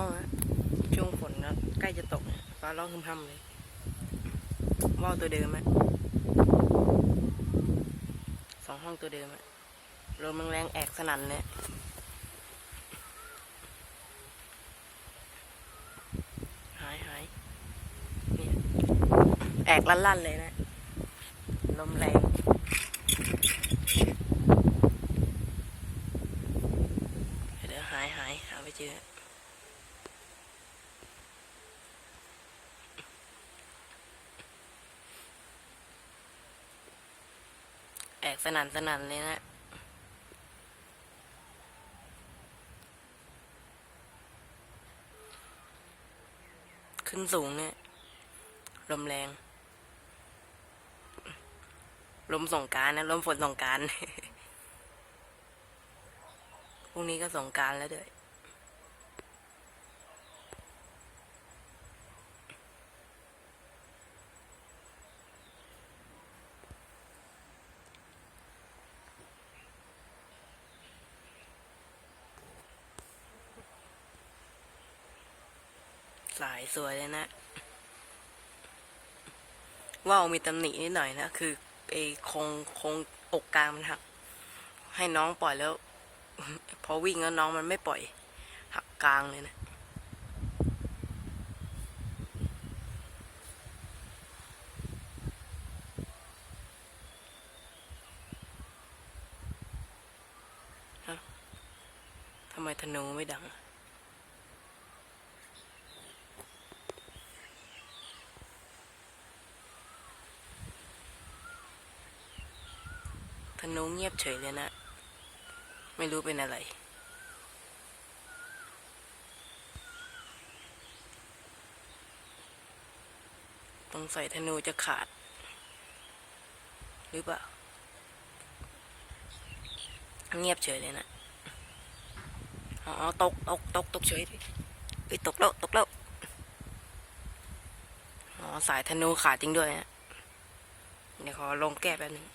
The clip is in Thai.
้องช่วงฝนนะใกล้จะตกเนี่ยฟ้าร้องคึมห้ำเลยว่าวตัวเดิมฮะสองห้องตัวเดิมฮะลมแรงแอกสนั่นเลยหายหายเนี่ยแอกลั่นๆเลยนะ ลมแรงเดี๋ยวหายหายหาไม่เจอ แอกสนันสนันเลยนะขึ้นสูงเนี่ยลมแรง ลมสงการนะลมฝนสงการพรุ่งนี้ก็สงการแล้วด้วย สายสวยเลยนะ ว่าวมีตำหนินิดหน่อยนะ คือไอ้คงโครงอกกลางมันหัก ให้น้องปล่อยแล้ว พอวิ่งแล้วน้องมันไม่ปล่อย หักกลางเลยนะฮะทำไมธนูไม่ดัง ธนูเงียบเฉยเลยนะ ไม่รู้เป็นอะไร ต้องใส่ธนูจะขาด หรือเปล่า เงียบเฉยเลยนะ อ๋อ ตก ตก ตก ตกเฉยดิเอ้ยตกแล้ว ตกแล้ว อ๋อ สายธนูขาดจริงด้วยนะ เดี๋ยวขอลงแก้แป๊บนึง